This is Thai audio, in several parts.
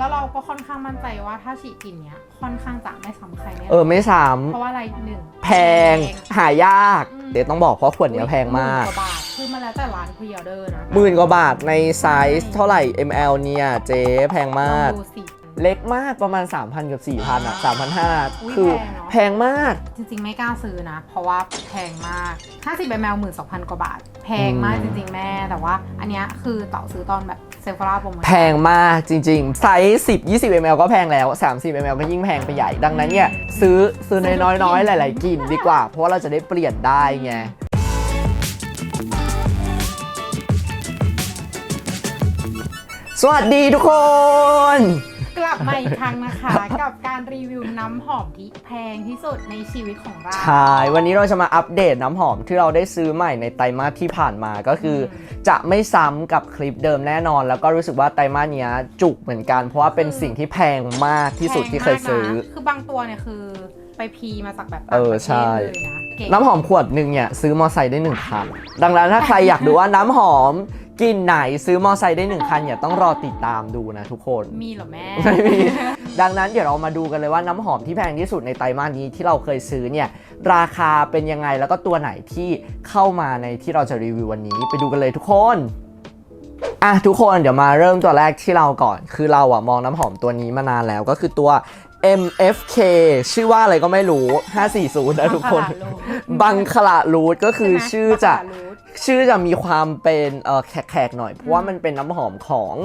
แล้วเราก็ค่อนข้างมั่นใจว่าถ้าฉีดกลิ่นเนี้ยค่อนข้างจะไม่ซ้ำใครแน่นนเออไม่ซ้เพราะว่าอะไรหนึ่งำแพงหายาก อืม เดี๋ยวต้องบอกเพราะขวดเนี้ยแพงมาก หนกว่าบาทคือมันแล้วแต่ร้านพรีออเดอร์นะหมื่นกว่าบาทในไซส์เท่าไหร่ ml เนี่ยเจ๊แพงมากลองดูสิ เล็กมากประมาณ 3,000 กับ 4,000อะอุ๊ย3,500คือแพงเนอะแพงมาก จริงๆ ไม่กล้าซื้อนะ เพราะว่าแพงมาก 50 ml หมื่นสองพันกว่าบาท แพงมากอืจม ริงๆ แม่ แต่ว่า อันเนี้ยคือเต่าซื้อตอนแบบ เซฟราโปรโมชั่นแพงมากจริงๆ ไซส์10 20 ml ก็แพงแล้ว 30 ml ก็ยิ่งแพงไปใหญ่ ดังนั้นเนี่ยซื้อซื้อน้อยๆ หลาย ๆกลิ่นดีกว่า เพราะเราจะได้เปลี่ยนได้ไงสวัสดีทุกคน กลับมาอีกครั้งนะคะ กับการรีวิวน้ำหอมที่แพงที่สุดในชีวิตของเรา ใช่ วันนี้เราจะมาอัปเดตน้ำหอมที่เราได้ซื้อใหม่ในไตรมาสที่ผ่านมาก็คืออจะไม่ซ้ำกับคลิปเดิมแน่นอน แล้วก็รู้สึกว่าไตรมาสเนี้ยจุกเหมือนกัน เพราะว่าเป็นสิ่งที่แพงมากที่สุดที่เคยซื้อ แพงมากนะคือบางตัวเนี่ยคือไปพีมาจากแบบเอต่างอประเทใช่ศเลยนะเก๋ น้ำหอมขวดหนึ่งเนี่ยซื้อมอไซค์ได้หนึ่งคันดังนั้นถ้าใครอยากดูว่าน้ำหอม กลินไหนซื้อมอไซค์ได้หนึ่งคันอย่าต้องรอติดตามดูนะทุกคน มีเหรอแม่ ไม่มี ดังนั้นเดี๋ยวเรามาดูกันเลยว่าน้ำหอมที่แพงที่สุดในไตรมาสนี้ที่เราเคยซื้อเนี่ย ราคาเป็นยังไงแล้วก็ตัวไหนที่เข้ามาในที่เราจะรีวิววันนี้ไปดูกันเลยทุกคนอะทุกคนเดี๋ยวมาเริ่มตัวแรกที่เราก่อน คือเราอะมองน้ำหอมตัวนี้มานานแล้วก็คือตัว MFK ชื่อว่าอะไรก็ไม่รู้ 540นะทุกคน บังคละรูทก็คือชื่อจะ ชื่อจะมีความเป็นเออแขกๆหน่อย เพราะว่ามันเป็นน้ำหอมของ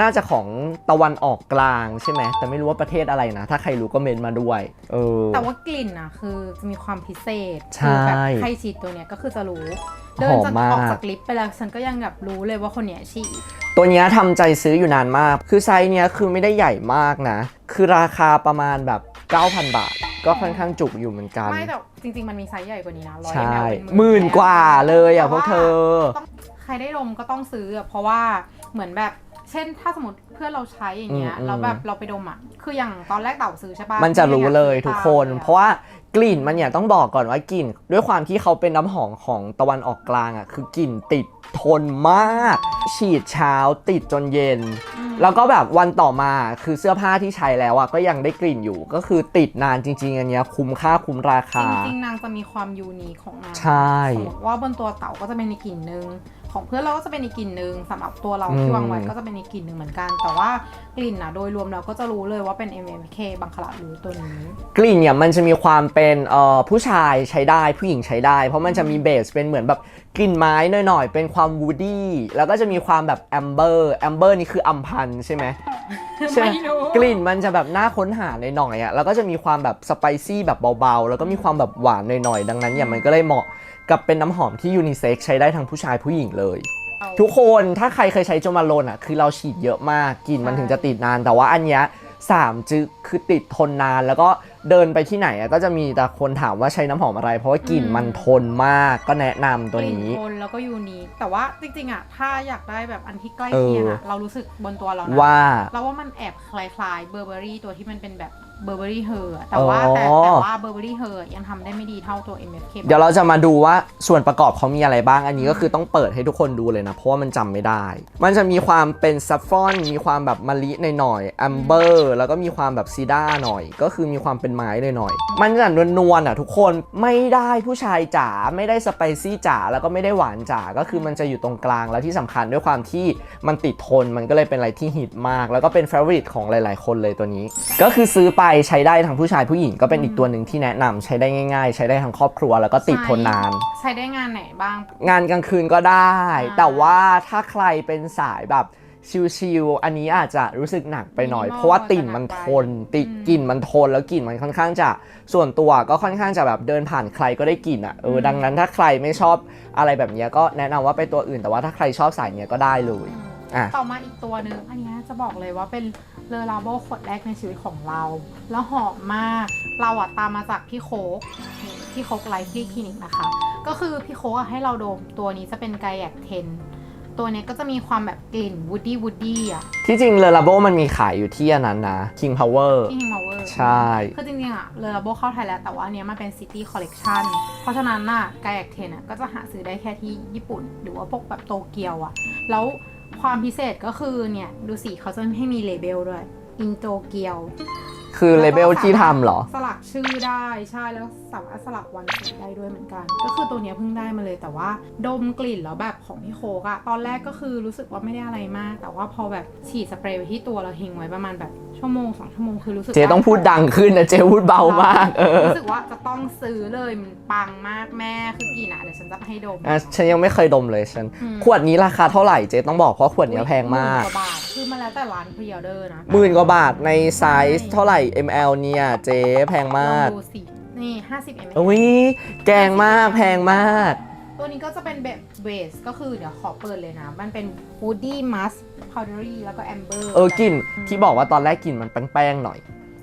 น่าจะของตะวันออกกลางใช่ไหมแต่ไม่รู้ว่าประเทศอะไรนะ ถ้าใครรู้ก็เมนมาด้วย เออ แต่ว่ากลิ่นนะคือจะมีความพิเศษใช่คือแบบใครฉีดตัวเนี้ยก็คือจะรู้ เดินหอมจากมาก ออกจากลิฟต์ไปแล้วฉันก็ยังแบบรู้เลยว่าคนเนี้ยฉีด ตัวเนี้ยทำใจซื้ออยู่นานมาก คือไซส์เนี้ยคือไม่ได้ใหญ่มากนะ คือราคาประมาณแบบ 9,000 บาท ก็ค่อนข้างจุกอยู่เหมือนกัน ไม่แต่จริง ๆ มันมีไซส์ใหญ่กว่านี้นะร้อยใช่ ml เป็นหมื่นกว่าเลยอะพวกเธอต้องใครได้ดมก็ต้องซื้ออะเพราะว่าเหมือนแบบเช่นถ้าสมมติเพื่อนเราใช้อย่างเงี้ยอืมแล้วแบบเราไปดมอะ คืออย่างตอนแรกเต่าซื้อใช่ปะมันจะรู้เลยทุกคนตามเพราะว่า กลิ่นมันเนี่ยต้องบอกก่อนว่ากลิ่น ด้วยความที่เขาเป็นน้ำหอมของตะวันออกกลางอะคือกลิ่นติดทนมาก ฉีดเช้าติดจนเย็นอืมแล้วก็แบบวันต่อมาคือเสื้อผ้าที่ใช้แล้วอะก็ยังได้กลิ่นอยู่ ก็คือติดนานจริง ๆ อันเนี้ยคุ้มค่าคุ้มราจคาริงๆนางจะมีความยูนิคของนางใช่ สมมติว่าบนตัวเต่าก็จะเป็นในกลิ่นหนึ่ง ของเพื่อนเราก็จะเป็นอีกกลิ่นหนึ่งสำหรับตัวเราอืมที่วางไว้ก็จะเป็นอีกกลิ่นหนึ่งเหมือนกัน แต่ว่ากลิ่นนะโดยรวมเราก็จะรู้เลยว่าเป็น MMK บังคลารูตัวนี้ กลิ่นเนี่ยมันจะมีความเป็นเอ่อผู้ชายใช้ได้ผู้หญิงใช้ได้ เพราะมันจะมีเบสเป็นเหมือนแบบกลิ่นไม้หน่อยๆ เป็นความวูดี้แล้วก็จะมีความแบบแอมเบอร์แอมเบอร์นี่คืออัมพันธ์ใช่ไหมใช่ไหมไม่รู้ กลิ่นมันจะแบบน่าค้นหาหน่อยๆอะแล้วก็จะมีความแบบสไปซี่แบบเบาๆ แล้วก็มีความแบบหวานหน่อยๆ ดังนั้นเนี่ยมันก็เลยเหมาะ กับเป็นน้ำหอมที่ยูนิเซ็กใช้ได้ทั้งผู้ชายผู้หญิงเลย ทุกคนถ้าใครเคยใช้โจมาโลนอะคือเราฉีดเยอะมากกลิ่นมันถึงจะติดนาน แต่ว่าอันเนี้ยสามจึกคือติดทนนาน แล้วก็เดินไปที่ไหนอะก็จะมีแต่คนถามว่าใช้น้ำหอมอะไร เพราะว่ากลิ่นมันทนมากก็แนะนำตัวนี้ กลิ่นทนแล้วก็ยูนิคแต่ว่าจริงๆอะถ้าอยากได้แบบอันที่ใกล้เคียงอะ เออ เรารู้สึกบนตัวเรานะว่า เราว่ามันแอบคล้ายๆเบอร์เบอรี่ตัวที่มันเป็นแบบ เบอร์เบอรี่เฮอร์แต่ว่าอ๋อแต่แต่ว่าเบอร์เบอรี่เฮอร์ยังทำได้ไม่ดีเท่าตัว MFK เดี๋ยวเราจะมาดูว่าส่วนประกอบเขามีอะไรบ้าง อันนี้ก็คือต้องเปิดให้ทุกคนดูเลยนะ เพราะว่ามันจำไม่ได้ มันจะมีความเป็นซัฟฟอน มีความแบบมะลิหน่อยๆแอมเบอร์ แล้วก็มีความแบบซีด้าหน่อย ก็คือมีความเป็นไม้หน่อยๆมันจะนวลๆอะทุกคน ไม่ได้ผู้ชายจ๋า ไม่ได้สไปซี่จ๋า แล้วก็ไม่ได้หวานจ๋า ก็คือมันจะอยู่ตรงกลาง แล้วที่สำคัญด้วยความที่มันติดทน มันก็เลยเป็นอะไรที่ฮิตมาก แล้วก็เป็นเฟ v o r i t e ของหลาย ๆ คนเลยตัวนี้ ก็คือซื้อไปใช้ได้ทั้งผู้ชายผู้หญิงก็เป็นอีกตัวหนึ่งที่แนะนำใช้ได้ง่าย ๆ ใช้ได้ทั้งครอบครัวแล้วก็ติดทนนาน ใช้ได้งานไหนบ้าง งานกลางคืนก็ได้ อ่าแต่ว่าถ้าใครเป็นสายแบบชิลๆอันนี้อาจจะรู้สึกหนักไปหน่อย Minimal เพราะว่าติ่นมันจะหนักทไปนติดอืม กลิ่นมันทนแล้วกลิ่นมันค่อนข้างจะส่วนตัวก็ค่อนข้างจะแบบเดินผ่านใครก็ได้กลิ่นอะเอออืมดังนั้นถ้าใครไม่ชอบอะไรแบบเนี้ยก็แนะนำว่าไปตัวอื่น แต่ว่าถ้าใครชอบสายเนี้ยก็ได้เลย อืม อะ ต่อมาอีกตัวหนึ่งอันเนี้ยจะบอกเลยว่าเป็นเลอลาโบขวดแรกในชีวิตของเรา แล้วหอมมาก เราอะตามมาจากพี่โคกนี่พี่โคกไลฟ์ลี่คลินิกนะคะ ก็คือพี่โคกอะให้เราดมตัวนี้จะเป็นไกแอกเทน ตัวเนี้ยก็จะมีความแบบกลิ่นวูดดี้วูดดี้อะที่จริงเลอลาโบมันมีขายอยู่ที่อันนั้นนะ King Power ที่ h ิ m ม w เวอร์ใช่ คือจริงๆอะเลอลาโบเข้าไทยแล้ว แต่ว่าอันเนี้ยมันเป็นซิตี้คอลเลกชันเพราะฉะนั้นน่ะไกแอกเทนอะก็จะหาซื้อได้แค่ที่ญี่ปุ่น หรือว่าพวกแบบโตเกียวอะแล้ว ความพิเศษก็คือเนี่ย ดูสิเขาจะให้มีเลเบลด้วย อินโตเกียว คือเลเบลที่ทำเหรอ สลักชื่อได้ใช่แล้วสามารถสลักวันสีได้ด้วยเหมือนกัน ก็คือตัวเนี้ยเพิ่งได้มาเลยแต่ว่าดมกลิ่นแล้วแบบของพี่โคกอะตอนแรกก็คือรู้สึกว่าไม่ได้อะไรมาก แต่ว่าพอแบบฉีดสเปรย์ไปที่ตัวเราทิ้งไว้ประมาณแบบชั่วโมงสองชั่วโมงคือรู้สึกเจต้องพูดดังขึ้นนะเจพูดเบามากเออรู้สึกว่าจะต้องซื้อเลยมันปังมากแม่คือกลิ่นอะเดี๋ยวฉันจะให้ดมอะฉันยังไม่เคยดมเลยฉันอืมขวดนี้ราคาเท่าไหร่เจต้องบอกเพราะขวดนี้แพงมากหนกว่าบาทคือ มันแล้วแต่ร้านพรีออเดอร์นะหมื่นกว่าบาทในไซส์เท่าไหร่ ml เนี่ยเจแพงมากลองดูสินี่50 ml อุ้ยแกงมากแพงมาก ตัวนี้ก็จะเป็นแบบเบสก็คือเดี๋ยวขอเปิดเลยนะ มันเป็น Woody Musk Powdery แล้วก็ Amber เออกลิ่นที่บอกว่าตอนแรกกลิ่นมันแป้งๆหน่อย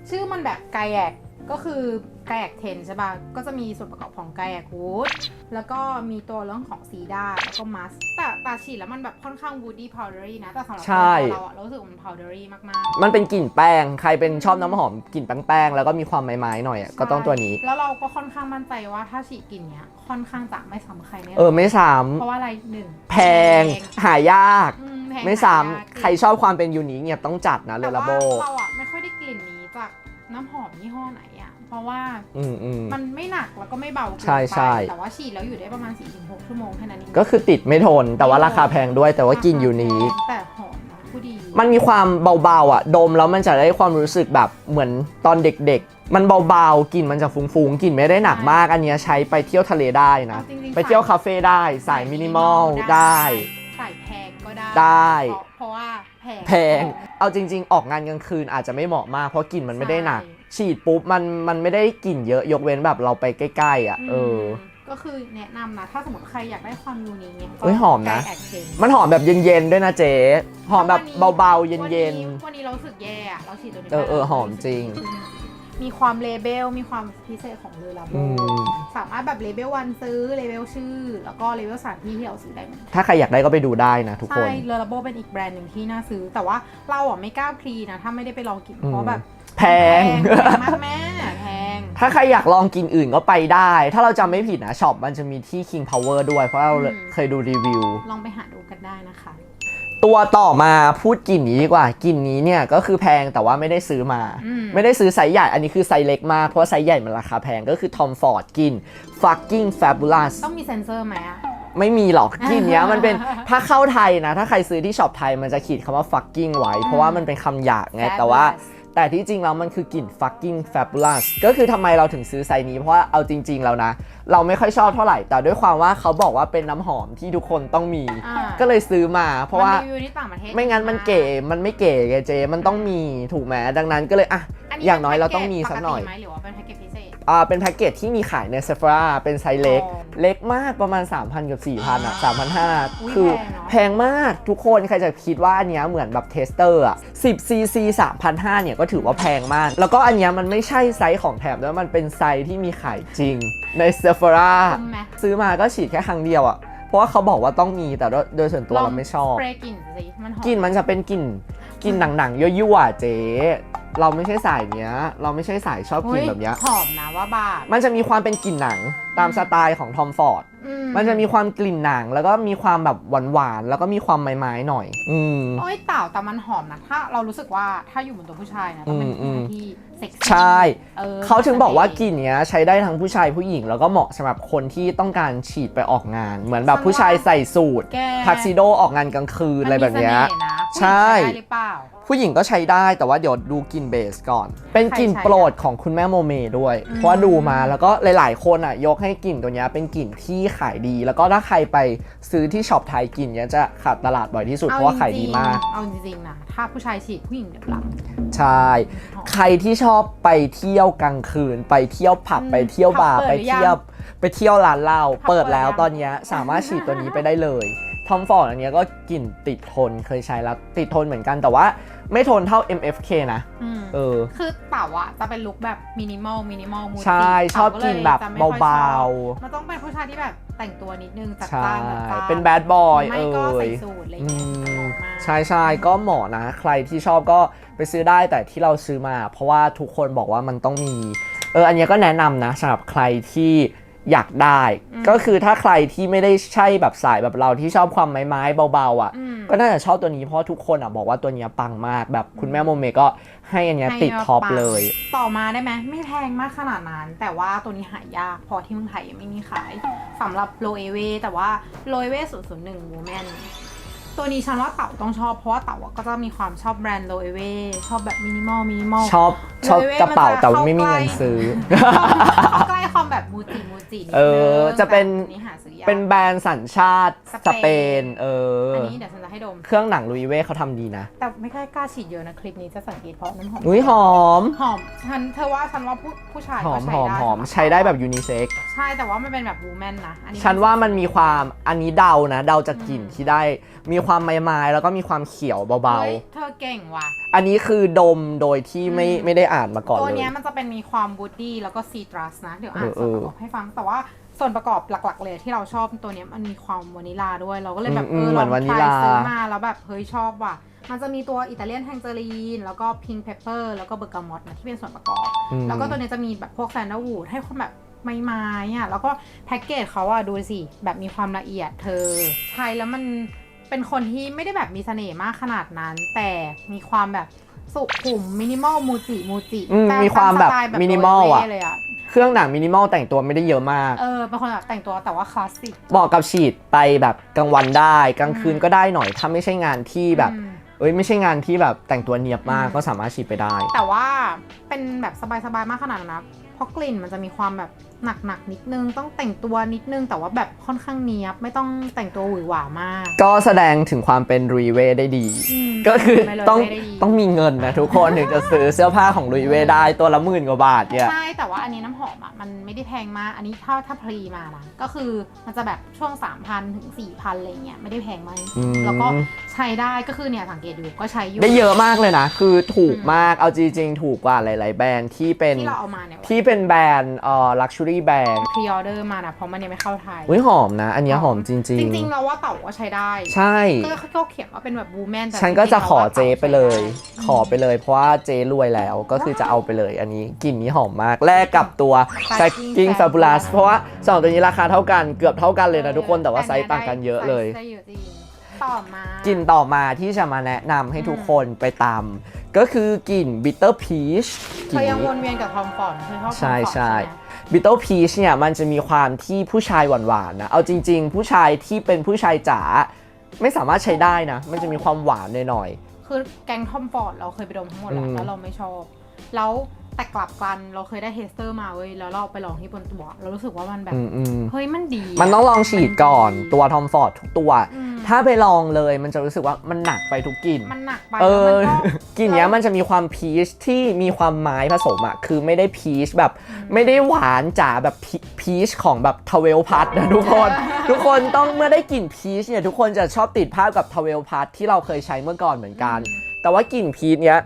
ชื่อมันแบบไกแอกก็คือ ไกแอกเทนใช่ป่ะ ก็จะมีส่วนประกอบของไกแอกวูด แล้วก็มีตัวเรื่องของซีดาแล้วก็มัส แต่แตาฉีดแล้วมันแบบค่อนข้าง Woody Powdery นะ แต่สำหรับใช่ ตัวเราอะเรารู้สึกว่ามัน Powdery มากๆ มันเป็นกลิ่นแป้ง ใครเป็นชอบน้ำหอมกลิ่นแป้งๆแล้วก็มีความไม้ๆหน่อยอะก็ต้องตัวนี้ แล้วเราก็ค่อนข้างมั่นใจว่าถ้าฉีดกลิ่นเนี้ยค่อนข้างจะไม่ซ้ำใครแน่นนเออไม่ซ้เพราะว่าอะไรหนึ่งำแพงหายาก อืแพงไม่หายากซ้ำใครชอบความเป็นยูนิคเนี่ยต้องจัดนะเลแต่ลาว่าโบ เราอะไม่ค่อยได้กลิ่นนี้จากน้ำหอมยี่ห้อไหนอะ เพราะว่าอืมอืม มันไม่หนักแล้วก็ไม่เบาเกินใช่ไปใช่แต่ว่าฉีดแล้วอยู่ได้ประมาณ 4-6 ชั่วโมงแค่นั้นเองก็คือติดไม่ทนแต่ว่าราคาแพงด้วยแต่ว่ากินยูนิคแต่หอมนะผู้ดีมันมีความเบาๆอะ ดมแล้วมันจะได้ความรู้สึกแบบเหมือนตอนเด็กๆ มันเบาๆกลิ่นมันจะฟุ้งๆกลิ่นไม่ได้หนักมาก อันเนี้ยใช้ไปเที่ยวทะเลได้นะ อาจริงๆไปเที่ยวคาเฟ่ได้สายมินิมอลได้ใส่แพงก็ได้ได้ เพราะเพราะว่าแพงแพง เอาจริงๆ ออกงานกลางคืนอาจจะไม่เหมาะมากเพราะกลิ่นมันไม่ได้หนัก ใช่ ฉีดปุ๊บมันมันไม่ได้กลิ่นเยอะยกเว้นแบบเราไปใกล้ๆอะเออมก็คือแนะนำนะ ถ้าสมมติใครอยากได้ความยูนิคเนี่ยเฮ้ยหอมนะ ใกล้แอคเซนต์มันหอมแบบเย็นๆด้วยนะเจ๊หอมแบบเบาๆ เย็น วันนี้วันนี้เรารู้สึกแย่อะเราฉีดตัวนี้เออเออไปหอมจริง มีความเลเบล มีความพิเศษของเลอลาๆโบอืม สามารถแบบเลเบลวันซื้อ เลเบลชื่อ แล้วก็เลเบลสถานที่ที่เราซื้อได้เหมือนกันถ้าใครอยากได้ก็ไปดูได้นะทุกคใช่น เลอลาโบเป็นอีกแบรนด์หนึ่งที่น่าซื้อ แต่ว่าเราอะไม่กล้าพรีนะ ถ้าไม่ได้ไปลองกินอืมเพราะแบบ แพง แพงมากแม่แพง ถ้าใครอยากลองกินอื่นก็ไปได้ ถ้าเราจำไม่ผิดนะช็อปมันจะมีที่ King Power ด้วย เพราะเราอืม เคยดูรีวิว ลองไปหาดูกันได้นะคะ ตัวต่อมาพูดกลิ่นนี้ดีกว่ากลิ่นนี้เนี่ยก็คือแพงแต่ว่าไม่ได้ซื้อมา อืม ไม่ได้ซื้อไซส์ใหญ่ อันนี้คือไซส์เล็กมาก เพราะว่าไซส์ใหญ่มันราคาแพงก็คือ Tom Ford กลิ่น fucking fabulous ต้องมีเซ็นเซอร์ไหมอะ ไม่มีหรอกกลิ่นเนี้ยมันเป็น ถ้าเข้าไทยนะ ถ้าใครซื้อที่ช็อปไทยมันจะขีดคำว่า fucking ไว้ เพราะว่ามันเป็นคำหยาบไงแต่ว่า แต่ที่จริงแล้วมันคือกลิ่น fucking fabulous ก็คือทำไมเราถึงซื้อไซส์นี้เพราะว่าเอาจริง ๆ แล้วนะ เราไม่ค่อยชอบเท่าไหร่ แต่ด้วยความว่าเขาบอกว่าเป็นน้ำหอมที่ทุกคนต้องมี อ่า ก็เลยซื้อมา เพราะว่านรีวิวที่ต่างประเทศไม่งั้นมันเก๋มันไม่เก๋ไงเจ มันต้องมีถูกไหมดังนั้นก็เลยอะ อย่างน้อยเราต้องมีสักหน่อยปติไหมหรือว่าเป็นแพ็กเกจพิเศษ อ่าเป็นแพ็กเกจที่มีขายใน Sephora เป็นไซส์เล็ก อ๋อเล็กมากประมาณ 3,000 กับ 4,000 อะ 3,500 อุ๊ยคือแพงเนอะ แพงมากทุกคนใครจะคิดว่าอันเนี้ยเหมือนแบบเทสเตอร์อะ10 cc 3,500เนี่ยก็ถือว่าแพงมาก แล้วก็อันเนี้ยมันไม่ใช่ไซส์ของแถมด้วยมันเป็นไซส์ที่มีขายจริงใน Sephora คุ้มไหม ซื้อมาก็ฉีดแค่ครั้งเดียวอะเพราะว่าเขาบอกว่าต้องมีแต่โดยโดยส่วนตัวเราไม่ชอบ สเปรย์กลิ่นสิมันหอมกลิ่นมันจะเป็นกลิ่นกลิ่นหนังๆยั่วๆอะเจ๊เราไม่ใช่สายเนี้ย เราไม่ใช่สายชอบกลิ่นแบบเนี้ยหอมนะว่าบาท มันจะมีความเป็นกลิ่นหนังตามสไตล์ของทอมฟอร์ด อืมันจะมีความกลิ่นหนัง แล้วก็มีความแบบหวานๆ แล้วก็มีความไม้ๆหน่อย อืม โอ้ยเต่าแต่มันหอมนะถ้าเรารู้สึกว่าถ้าอยู่บนตัวผู้ชายนะต้องเป็นอืผู้มชายที่เซ็กซี่ใช่ ออเขาถึงบอกว่ากลิ่นเนี้ยใช้ได้ทั้งผู้ชายผู้หญิง แล้วก็เหมาะสำหรับคนที่ต้องการฉีดไปออกงาน เหมือนแบบผู้ชายใส่สูทแกทักซิโดออกงานกลางคืนอะไรแบบเนี้ย มันมีสน่ห์นะใช่ ผู้หญิงได้หรือเปล่า ผู้หญิงก็ใช้ได้แต่ว่าเดี๋ยวดูกลิ่นเบสก่อน เป็นกลิ่นใครใช้โปรดของคุณแม่โมเมด้วยอืมเพราะว่าดูมาแล้วก็หลาย ๆ คนอะยกให้กลิ่นตัวเนี้ยเป็นกลิ่นที่ขายดี แล้วก็ถ้าใครไปซื้อที่ช็อปไทยกลิ่นเนี้ยจะขาดตลาดบ่อยที่สุดเพราะว่าขายดีมาก เอาจริงๆนะถ้าผู้ชายฉีดผู้หญิงเดือดร้อนใช่ ใครที่ชอบไปเที่ยวกลางคืน ไปเที่ยวผับอืมไปเที่ยวบาร์ผับเปิไปดหรือยังเที่ยวไปเที่ยวร้านเหล้าผับเปิดแล้วเปิดยังตอนเนี้ยสามารถฉีดตัวนี้ไปได้เลย ทอมฟอร์ดอันเนี้ยก็กลิ่นติดทนเคยใช้แล้วติดทนเหมือนกันแต่ว่าไม่ทนเท่า MFK นะอืมเออ คือเต่าอะจะเป็นลุคแบบมินิมอลมินิมอลมูใช่ชอบกินแบบเบาๆ มันต้องเป็นผู้ชายที่แบบแต่งตัวนิดนึงจัดใช่จ้านจัดจ้านเป็นแบดบอยไม่เอ่ก็ใส่ยสูทอะไรออืย่างเงี้ยมเหมาะมากใช่ใช่ก็เหมาะนะ ใครที่ชอบก็ไปซื้อได้แต่ที่เราซื้อมา เพราะว่าทุกคนบอกว่ามันต้องมี เอออันเนี้ยก็แนะนำนะสำหรับใครที่ อยากได้อืมก็คือถ้าใครที่ไม่ได้ใช่แบบสายแบบเราที่ชอบความไม้ไม้ๆเบาๆอะอืมก็น่าจะชอบตัวนี้เพราะทุกคนอะบอกว่าตัวเนี้ยปังมากแบบคุณแม่โมเมก็ให้อันเนี้ยให้ติดท็อปปังเลย ต่อมาได้ไหมไม่แพงมากขนาดนั้น แต่ว่าตัวนี้หายากเพอที่เมืองไทยยังไม่มีขายสำหรับโลเอเวแต่ว่าโลเอเวศูนย์ศูนย์หนึ่งวูแมนตัวนี้ฉันว่าเต่าต้องชอบเพราะว่าเต่าอะก็จะมีความชอบแบรนด์โลเอเวชอบแบบมินิมอลมินิมอลชอบชอบเลยเว้ยกระเป๋ามันจะแต่ว่าไม่มีเข้าเงินใกล้ซื้อเข้าใกล้ความ แบบมูจิมูจินิดนึงเออจะเป็นแต่อันนี้หาซื้อยากเป็นแบรนด์สัญชาติสสเปเปนนเอออัอนนี้เดี๋ยวฉันจะ ให้ดม เครื่องหนังลุยเว่เขาทำดีนะ แต่ไม่ค่อยกล้าฉีดเยอะนะคลิปนี้จะสังเกตเพราะน้ำหอมอุ้ยหอม หอมฉันเธอว่าฉันว่าผู้ผู้ชายหอก็มใช้หอมได้หอมสำรับใช้ได้แบบยูนิเซ็กใช่แต่ว่ามันเป็นแบบวูแมนนะอันนี้ ฉันว่ามันมีความอันนี้เดานะเดาจากกลิ่นอืม ที่ได้ มีความไม้ๆแล้วก็มีความเขียวเบาเฮ้ยเธอเก่งว่ะ ๆ อันนี้คือดมโดยที่ไม่อืม ไม่ได้อ่านมาก่อนตัวเลย เนี้ยมันจะเป็นมีความบูดดี้แล้วก็ซีตรัสนะ เดี๋ยวอ่านเอส่วนอประกอบให้ฟังแต่ว่า ส่วนประกอบหลัก ๆ เลยที่เราชอบตัวเนี้ยมันมีความวานิลาด้วย เราก็เลยแบบอืเอมอเหมืลอองนวานิทาลายซื้อมาแล้วแบบเฮ้ยชอบว่ะ มันจะมีตัวอิตาเลียนแทงเจอรีน แล้วก็พิงเพปเปอร์แล้วก็เบอร์กามอตนะที่เป็นส่วนประกอบอืมแล้วก็ตัวเนี้ยจะมีแบบพวกแซนด์วูดให้ความแบบไม้ๆอะแล้วก็แพ็กเกจเขาอะดูสิแบบมีความละเอียดเธอใช้แล้วมันเป็นคนที่ไม่ได้แบบมีเสน่ห์มากขนาดนั้น แต่มีความแบบสุขุมมินิมอลมูจิมูจิอืมแต่มีความแบบตสไตล์มินิมอลอะโรย เว่เลยอะเครื่องหนังมินิมอลแต่งตัวไม่ได้เยอะมาก เออเป็นคนแบบแต่งตัวแต่ว่าคลาสสิก เหมาะกับฉีดไปแบบกลางวันได้กลางคืนอืมก็ได้หน่อยถ้าไม่ใช่งานที่แบบอืม เอ้ยไม่ใช่งานที่แบบแต่งตัวเนียบมากอืมก็สามารถฉีดไปได้ แต่ว่าเป็นแบบสบายๆ มากขนาดนั้นนะเพราะกลิ่นมันจะมีความแบบ หนักๆนิดนึงต้องแต่งตัวนิดนึงแต่ว่าแบบค่อนข้างเนียบไม่ต้องแต่งตัวหวือหวามาก ก็แสดงถึงความเป็นลุยเว่ได้ดีมก็คือไปเลยต้องไม่ได้ดีต้องมีเงินนะทุกคนถึงจะซื้อเสื้อผ้าของลุยเว่ได้ตัวละหมื่นกว่าบาทเนี่ยใช่แต่ว่าอันนี้น้ำหอมอะมันไม่ได้แพงมากอันนี้ถ้าถ้าพรีมานะก็คือมันจะแบบช่วง 3,000ถึง4,000อะไรเงี้ยไม่ได้แพงมากอืมแล้วก็ใช้ได้ก็คือเนี่ยสังเกตดูก็ใช้อยู่ได้เยอะมากเลยนะ คือถูกอืมมากเอาจริงๆ ถูกกว่าหลาย ๆ แบรนด์ที่เป็นที่เราเอามาเนี่ยที่เป็นแบรนด์เอ่อลักชัวรี่แบรนด์พรีออเดอร์มานะเพราะมันยังไม่เข้าไทยอุ้ยหอมนะ อันเนี้ยหอมจริง จริงๆเราว่าเต่าก็ใช้ได้ๆใช่ ก็เขาเขียนว่าเป็นแบบบูแมนแต่ฉันก็จะขอเจไปเลยจริงๆขอไปเลย เพราะว่าเจรวยแล้วก็คือจะเอาไปเลย อันนี้กลิ่นนี้หอมมากแลกกับตัว Stacking Fabulous เพราะว่าสองตัวนี้ราคาเท่ากันเกือบเท่ากันเลยนะทุกคนแต่ว่าไซส์ต่างกันเยอะเลย ไซส์เยอะจริงต่อมากลิ่นต่อมาที่จะมาแนะนำให้ทุกคนไปตามก็คือกลิ่น Bitter Peach เธอยังวนเวียนกับทอมฟอร์ดเธอชอบทอมฟอร์ดใช่ใช่ไหม บิ t เ e ิ Peach เนี่ยมันจะมีความที่ผู้ชายหวานๆนะ เอาจริง ๆ ผู้ชายที่เป็นผู้ชายจ๋าไม่สามารถใช้ได้นะ มันจะมีความหวานหน่อยคือแก๊งทอมฟอร์ดเราเคยไปดมทั้งหมดแล้วอืม แล้วเราไม่ชอบ แล้ว แต่กลับกันเราเคยได้เทสเตอร์มาเว้ยแล้วเราไปลองที่บนตัว เรารู้สึกว่ามันแบบๆอืมอืมเฮ้ยมันดีะมันต้องลองฉีดก่อนมัดีตัวทอมฟอร์ดทุกตัว อืมถ้าไปลองเลยมันจะรู้สึกว่ามันหนักไปทุกกลิ่น มันหนักไปเอแล้วอ มันก็ กลิ่นเนี้ยมันจะมีความพีชที่มีความไม้ผสมอะคือไม่ได้พีชแบบ ไม่ได้หวานจ๋าแบบพีชของแบบทเวลพัทนะทุกคน ทุกคนต้องเมื่อได้กลิ่นพีชเนี่ยทุกคนจะชอบติดภาพกับทเวลพัทที่เราเคยใช้เมื่อก่อนเหมือนกัน แต่ว่ากลิ่นพีชเนี้ย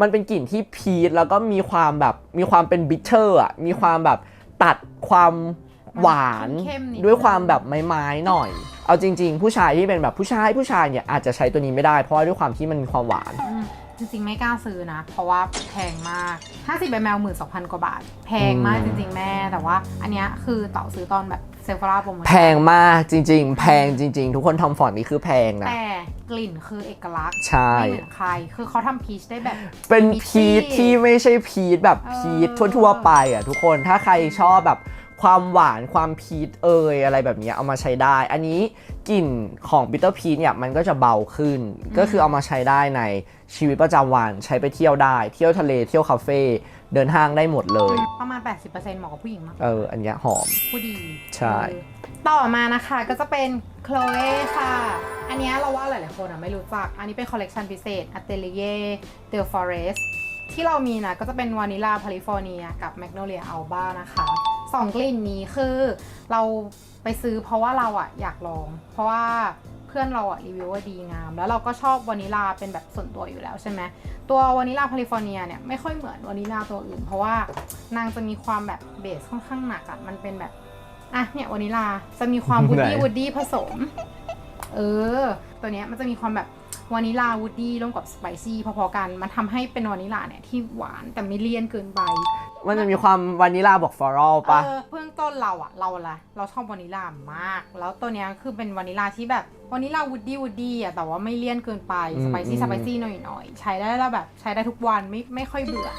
มันเป็นกลิ่นที่พีชแล้วก็มีความแบบมีความเป็นบิทเทอร์อะมีความแบบตัดความหวานเข้มๆนิดนึงด้วยความแบบไม้ๆหน่อย เอาจริง ๆ ผู้ชายที่เป็นแบบผู้ชายผู้ชายเนี่ยอาจจะใช้ตัวนี้ไม่ได้เพราะว่าด้วยความที่มันมีความหวานอืม จริงๆ ไม่กล้าซื้อนะ เพราะว่าแพงมาก 50ใบแมวหมื่นสองพันกว่าบาท แพงมากอืจมริง ๆ แม่ แต่ว่าอันเนี้ยคือเต่าซื้อตอนแบบเซฟราโปรโมชั่นแพงมากจริง ๆ แพงจริง ๆ ทุกคนทำฟอนต์นี่คือแพงนะ แต่กลิ่นคือเอกลักษณ์ใช่ ไม่เหมือนใคร คือเขาทำพีชได้แบบ เป็นมีพีชที่ที่ไม่ใช่พีชแบบเออพีชทั่วๆไปอะทุกคนถ้าใครชอบแบบ ความหวานความพีชเอยอะไรแบบเนี้ยเอามาใช้ได้ อันนี้กลิ่นของบิ t เตอร์พีชเนี่ยมันก็จะเบาขึ้น ก็คือเอามาใช้ได้ในชีวิตประจำวันใช้ไปเที่ยวได้ เที่ยวทะเลเที่ยวคาเฟ่เดินห้างได้หมดเลย ประมาณ 80%เหมาะกับผู้หญิงมากเออ อันเนี้ยหอม ผู้ดี ใช่เออต่อมานะคะก็จะเป็นโคลเอค่ะ อันเนี้ยเราว่าหลายๆคนอะไม่รู้จัก อันนี้เป็นคอลเลกชันพิเศษ Atelier de Forest ที่เรามีนะก็จะเป็นวานิลาแคลิฟอร์เนียกับแมกโนเลียอัลบานะคะ สองกลิ่นนี้คือเราไปซื้อเพราะว่าเราอะอยากลอง เพราะว่าเพื่อนเราอะรีวิวว่าดีงาม แล้วเราก็ชอบวานิลาเป็นแบบส่วนตัวอยู่แล้วใช่ไหมตัววานิลาแคลิฟอร์เนียเนี่ยไม่ค่อยเหมือนวานิลาตัวอื่น เพราะว่านางจะมีความแบบเบสค่อนข้างหนักอะมันเป็นแบบอะเนี่ยวานิลาจะมีความวูดดี้ไหนวูดดี้ผสม เออ ตัวเนี้ยมันจะมีความแบบวานิลาวูดดี้ร่วมกับสไปซี่พอๆกัน มันทำให้เป็นวานิลาเนี่ยที่หวานแต่ไม่เลี่ยนเกินไป มันจะมีความวานิลาบอกฟลอรัลปะเออเบื้องต้นเราอะเราอะไรเราชอบวานิลามาก แล้วตัวเนี้ยคือเป็นวานิลาที่แบบวานิลาวูดดี้วูดดี้อะแต่ว่าไม่เลี่ยนเกินไปสไปซี่สไปซี่หน่อยๆใช้ได้แล้วแบบใช้ได้ทุกวันไม่ไม่ค่อยเบื่อ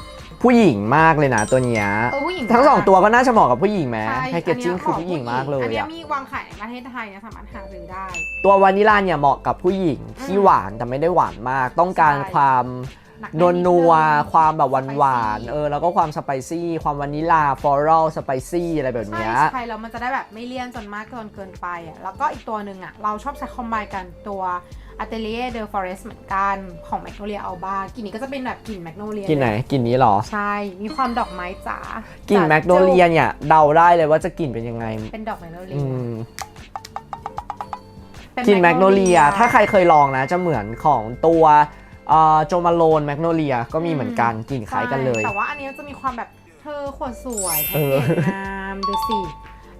ผู้หญิงมากเลยนะตัวเนี้ยเออผู้หญิงทั้งสองตัวก็น่าจะเหมาะกับผู้หญิงไหมใช่แพคเกจจิ้งคือผู้หญิงมากเลยอันเนี้ยอะมีวางขายในประเทศไทยนะสามารถหาซื้อได้ ตัววานิลาเนี่ยเหมาะกับผู้หญิงที่อืมหวานแต่ไม่ได้หวานมาก ต้องการใช่ความห นักนวลนัวนิดนึงความแบบหวานหวาน spicy ๆเออแล้วก็ความสไปซี่ ความวานิลาฟลอรัลสไปซี่อะไรแบบใช่เนี้ยใช่แล้วมันจะได้แบบไม่เลี่ยนจนมากเกินเกินไปอะแล้วก็อีกตัวหนึ่งอะ เราชอบใช้คอมไบกันตัว Atelier de Forest เหมือนกันของ Magnolia Alba กลิ่นนี้ก็จะเป็นแบบกลิ่น Magnolia กลิ่นไหนกลิ่นนี้เหรอ ใช่ มีความดอกไม้จ๋ากลิ่นจัดแมกโนเลียเนี่ยเดาได้เลยว่าจะกลิ่นเป็นยังไง เป็นดอกแมกโนเลีอืยมเป็นกลิ่นแมกโนเลีย Magnolia ถ้าใครเคยลองนะจะเหมือนของตัว โจมาโลนแมกโนเลียก็มีเหมือนกันกลิ่นคล้ายกันเลยใช่แต่ว่าอันนี้จะมีความแบบเธอขวดสวยแพ็เอกอเกจงามดูสิ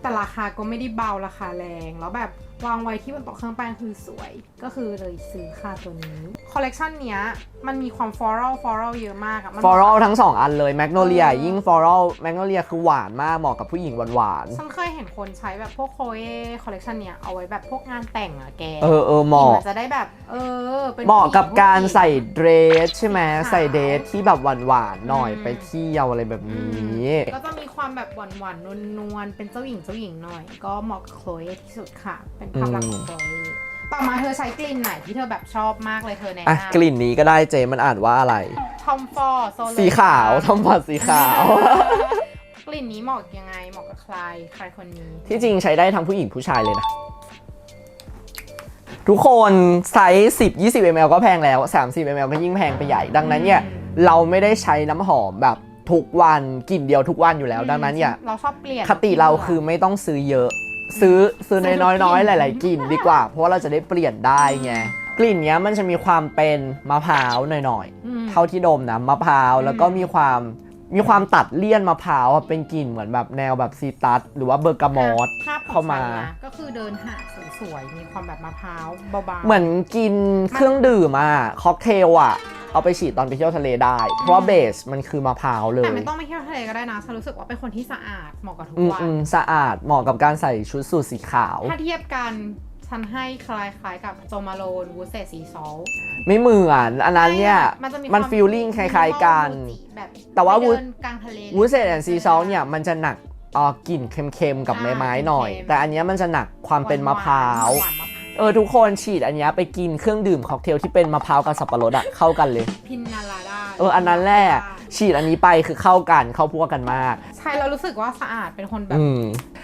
แต่ราคาก็ไม่ได้เบาราคาแรงแล้วแบบวางไว้ที่บนโต๊ะเครื่องแป้งคือสวย ก็คือเลยซื้อค่ะตัวนี้ คอลเลกชันเนี้ยมันมีความฟลอรัลฟลอรัลเยอะมากอะมันฟลอรัลทั้งสองอันเลยแมกโนเลียเออยิ่งฟลอรัลแมกโนเลียคือหวานมากเหมาะกับผู้หญิงหวานฉันเคยเห็นคนใช้แบบพวกโคเอคอลเลกชันเนี้ยเอาไว้แบบพวกงานแต่งอะแกๆเออเออเหมาะ นจะได้แบบ เออป็นเหมาะกับการผู้หญิงใส่เดรสใช่ไหมสีขาวใส่เดรสที่แบบหวานๆหน่อยอืมไปเที่ยวอะไรแบบอืนี้มก็จะมีความแบบหวานหวานๆนวลๆเป็นเจ้าหญิงเจ้าหญิงหน่อย ก็เหมาะกับโคลเอที่สุดค่ะเป็นภาพลักษณ์ของโคลเอต่อมาเธอใช้กลิ่นไหนที่เธอแบบชอบมากเลยเธอแนะอะนำกลิ่นนี้ก็ได้เจมันอ่านว่าอะไร ทอมฟอร์โซเลสีขาวทอมฟอร์ดสีขาว กลิ่นนี้เหมาะยังไงเหมาะกับใครใครคนนี้ ที่จริงใช้ได้ทั้งผู้หญิงผู้ชายเลยนะ ทุกคนไซส์10 20 ml ก็แพงแล้ว 30 ml ก็ยิ่งแพงไปใหญ่ ดังนั้นเนี่ยเราไม่ได้ใช้น้ำหอมแบบทุกวันกลิ่นเดียวทุกวันอยู่แล้ว ดังนั้นเนี่ย เราชอบเปลี่ยนคติเราคือไม่ต้องซื้อเยอะ ซื้อซื้อซื้อทุกน้อยกลิ่ๆนหลาย ๆกลิ่นดีกว่า เพราะว่าเราจะได้เปลี่ยนได้ไงกลิ่นเนี้ยมันจะมีความเป็นมะพร้าวหน่อยอืม ๆ เท่าที่ดมนะมะพร้าวอืมแล้วก็มีความ มีความตัดเลี่ยนมะพร้าวอะเป็นกลิ่นเหมือนแบบแนวแบบซีตัสหรือว่าเบอร์กามอสภาพของเข้ามา ฉันนะก็คือเดินหาดสวยๆ มีความแบบมะพร้าวเบาๆ เหมือนกินเครื่องดื่มอะค็อกเทลอะเอาไปฉีดตอนไปเที่ยวทะเลได้ เพราะว่าเบสมันคือมะพร้าวเลแต่ย ไม่ต้องไปเที่ยวทะเลก็ได้นะฉันรู้สึกว่าเป็นคนที่สะอาดเหมาะกับทุกอืมวัน อืมสะอาดเหมาะกับการใส่ชุดสูทสีขาว ถ้าเทียบกัน ฉันให้คล้ายๆกับโจมาโลนวูเซสีซอลไม่เหมือนอันนั้นเนี่ยมันจะมีมันความ feeling คล้าย ๆกันมูจิแบบแต่ว่าไปวูเดินกลางทะเลวูเซตแอนซีซอลเนี่ยมันจะหนักเอ่อกลิ่นเค็มๆกับอ่าไม้ๆหน่อยเค็มๆแต่อันเนี้ยมันจะหนักความเป็นมะพร้าวหนๆมะพร้าวเออทุกคนฉีดอันเนี้ยไปกินเครื่องดื่มค็อกเทลที่เป็นมะพร้าวกับสับปะรดอะเข้ากันเลย พินนาลาดา เอออันนั้นแหละฉีดอันนี้ไปคือเข้ากันเข้าพวกกันมาก ใช่เรารู้สึกว่าสะอาดเป็นคนแบบอืม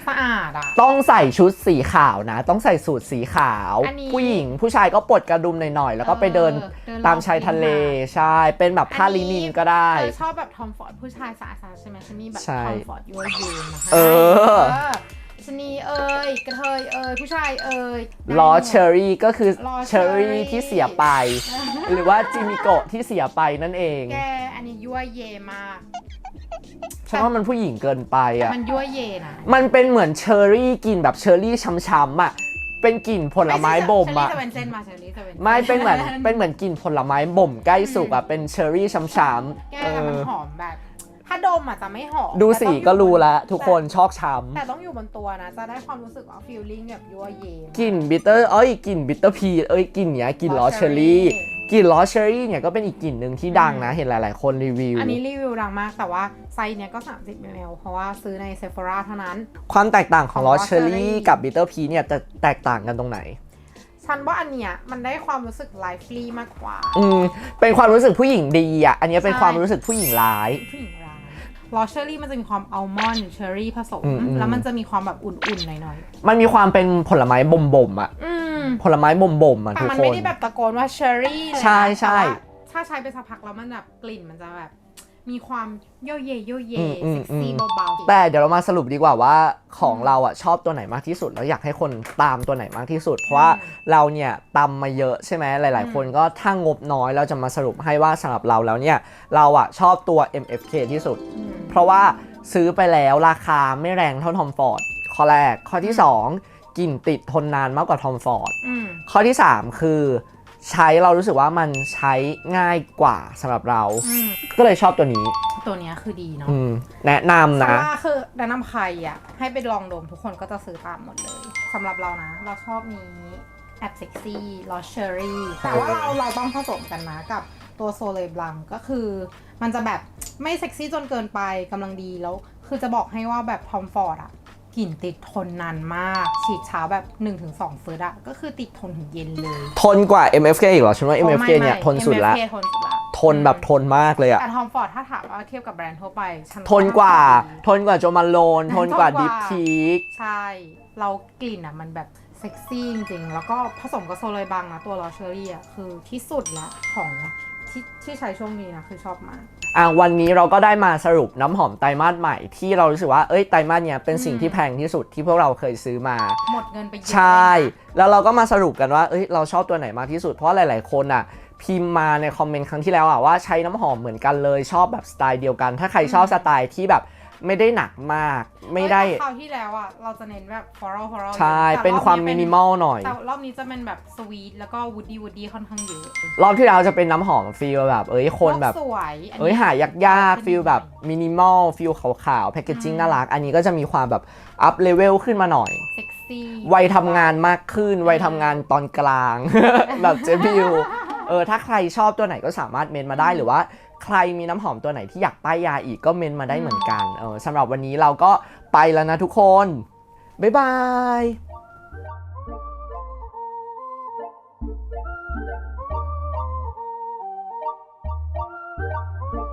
สะอาดอะ ต้องใส่ชุดสีขาวนะ ต้องใส่สูทสีขาว อันนี้ผู้หญิงผู้ชายก็ปลดกระดุมหน่อยๆ แล้วก็ไปเดินออเดินตามชายทะเลรอบริมหาด ใช่ เป็นแบบผ้าลินินก็ได้ เธอชอบแบบทอมฟอร์ดผู้ชายสะอาดๆใช่ไหมฉันมีแบบใช่ทอมฟอร์ดยัวยืนมาให้เออ เออ ชะนีเอ่ยกระเทยเอ่ยผู้ชายเอ่ยลอเชอรี่ก็คือลอเชอรี่ cherry ที่เสียไป หรือว่าจิมิโกะที่เสียไปนั่นเองแกอันนี้ยั่วเยมาก ฉันว่ามันผู้หญิงเกินไปอะ มันยั่วเยนะมันเป็นเหมือนเชอรี่กลิ่นแบบเชอรี่ช้ำๆอะ เป็นกลิ่นผลไม้บ่มอะอะเชอรี่จะเป็นเส้นมาเชอรี่จะเป็นไม่เป็นเหมือนเป็นเหมือนกลิ่นผลไม้บ่มใกล้สุกอะ เป็นเชอรี่ช้ำแกๆเอแต่มันอ หอมแบบ ถ้าดมอะจะไม่หอมดูแต่สีต้องอยู่ก็รู้แล้วบทุกคนชอกช้แต่ต้องอยู่บนตัวนะ จะได้ความรู้สึกว่าฟีลลิ่งแบบยั่วเยมากำกลิ่นบิตเตอร์เอ้ยกลิ่นบิตเตอร์พีเอ้ยกลิ่นเนี้ยกลิ่นลอเชอรี่กลิ่นลอเชอรี่เนี่ยก็เป็นอีกกลิ่นหนึ่งที่ดังนะ เห็นหลาย ๆ คนรีวิว อันนี้รีวิวดังมากแต่ว่าไซส์เนี้ยก็ 30 ml เพราะว่าซื้อในเซฟ h o ราเท่านั้น ความแตกต่างของของลอ Lost เชอรี่ Cherry กับบิตเตอร์พีเนี่ยจะแตกต่างกันตรงไหนฉันว่าอันเนี้ยมันได้ความรู้สึกไลฟ์ลีมากกว่า อืมเป็นความรู้สึกผู้หญิงดีอะ อันนี้เป็นใช่ความรู้สึกผู้หญิงร้ายผู้หญิงร้าย ลอเชอรี่มันจะมีความอัลมอนด์เชอร์รี่ผสม อืมอืม แล้วมันจะมีความแบบอุ่นๆหน่อยมันมีความเป็นผลไม้บ่มๆอะๆอืมผลไม้บ่มๆอะแต่ทุกมันคไม่น ได้แบบตะโกนว่าเชอร์รี่เลยนะใช่ใช่แต่ว่าถ้าใช้ไปสักพักแล้วมันแบบกลิ่นมันจะแบบ มีความโยเยโยเยอืมอืมเซ็กซี่อืม เบาๆ แต่เดี๋ยวเรามาสรุปดีกว่าว่าของเราอะชอบตัวไหนมากที่สุด แล้วอยากให้คนตามตัวไหนมากที่สุด เพราะว่าเราเนี่ยตำมาเยอะใช่ไหมหลายๆคนก็ถ้างบน้อยเราจะมาสรุปให้ว่าสำหรับเราแล้วเนี่ยเราอะชอบตัว MFK ที่สุด อืม เพราะว่าซื้อไปแล้วราคาไม่แรงเท่าทอมฟอร์ดข้อแรกข้อที่ 2กลิ่นติดทนนานมากกว่าทอมฟอร์ดอืมข้อที่ 3 คือ ใช้เรารู้สึกว่ามันใช้ง่ายกว่าสำหรับเราอืมก็เลยชอบตัวนี้ ตัวเนี้ยคือดีเนาะอืมแนะนำเพราะนะ ว่าคือแนะนำใครอะ ให้ไปลองดมทุกคนก็จะซื้อตามหมดเลยสำหรับเรานะ เราชอบนี้แอบเซ็กซี่ลอเชอรี่แต่ว่าเราเราต้องผสมกันนะกับ ตัวโซเลบลังก็คือ มันจะแบบไม่เซ็กซี่จนเกินไปกำลังดีแล้ว คือจะบอกให้ว่าแบบทอมฟอร์ดอะกลิ่นติดทนนานมาก ฉีดเช้าแบบ 1-2ฟืดอะก็คือติดทนถึงเย็นเลยทนกว่า MFK อีกเหรอฉันว่าโอ้ MFK ไม่เนี่ยไม่ทนสุดละ MFK ทนสุดละ ทนแบบทนมากเลยอะแต่ทอมฟอร์ดถ้าถามว่าเทียบกับแบรนด์ทั่วไปฉันทนกว่าดีทนกว่าโจมาโลนทนกว่าทนกว่าดิฟทีกใช่ เรากลิ่นอะมันแบบเซ็กซี่จริงๆ แล้วก็ผสมกับโซเลบังนะตัวลอเชอรี่อะคือที่สุดละของ ที่ที่ใช้ช่วงนี้นะคือชอบมาก อะวันนี้เราก็ได้มาสรุปน้ำหอมไตรมาสใหม่ที่เรารู้สึกว่า เอ้ยไตรมาสเนี่ยเป็นสิ่งอืมที่แพงที่สุดที่พวกเราเคยซื้อมา หมดเงินไปเยอะใช่เลยนะแล้วเราก็มาสรุปกันว่า เอ้ย เราชอบตัวไหนมากที่สุด เพราะหลาย ๆ คนอะ พิมพ์มาในคอมเมนต์ครั้งที่แล้วอะว่าใช้น้ำหอมเหมือนกันเลยชอบแบบสไตล์เดียวกัน ถ้าใครชอบสไตล์ที่แบบ ไม่ได้หนักมาก ไม่ได้เอ้ยแต่คราวที่แล้วอะเราจะเน้นแบบ floral floral ใช่แต่เป็นความรอบมินี้นิมอลหน่อย แต่รอบนี้จะเป็นแบบสวีทแล้วก็วูดดี้วูดดี้ค่อนข้างเยอะ รอบที่แล้วจะเป็นน้ำหอมฟีลแบบ เอ้ยคนแบบโลกสวยนนี้เอ้ยหายากๆฟีลแบบมินิมอลฟีลขาวๆแพคเกจจิ้งอืมน่ารัก อันนี้ก็จะมีความแบบอัพเลเวลขึ้นมาหน่อยเซ็กซี่วัยทำงานมากขึ้น วัยทำงานตอนกลาง แบบเจบิวเออถ้าใครชอบตัวไหนก็สามารถเมนมาได้หรือว่า ใครมีน้ำหอมตัวไหนที่อยากป้ายยาอีกก็เมนมาได้เหมือนกันเออสำหรับวันนี้เราก็ไปแล้วนะทุกคน บ๊ายบาย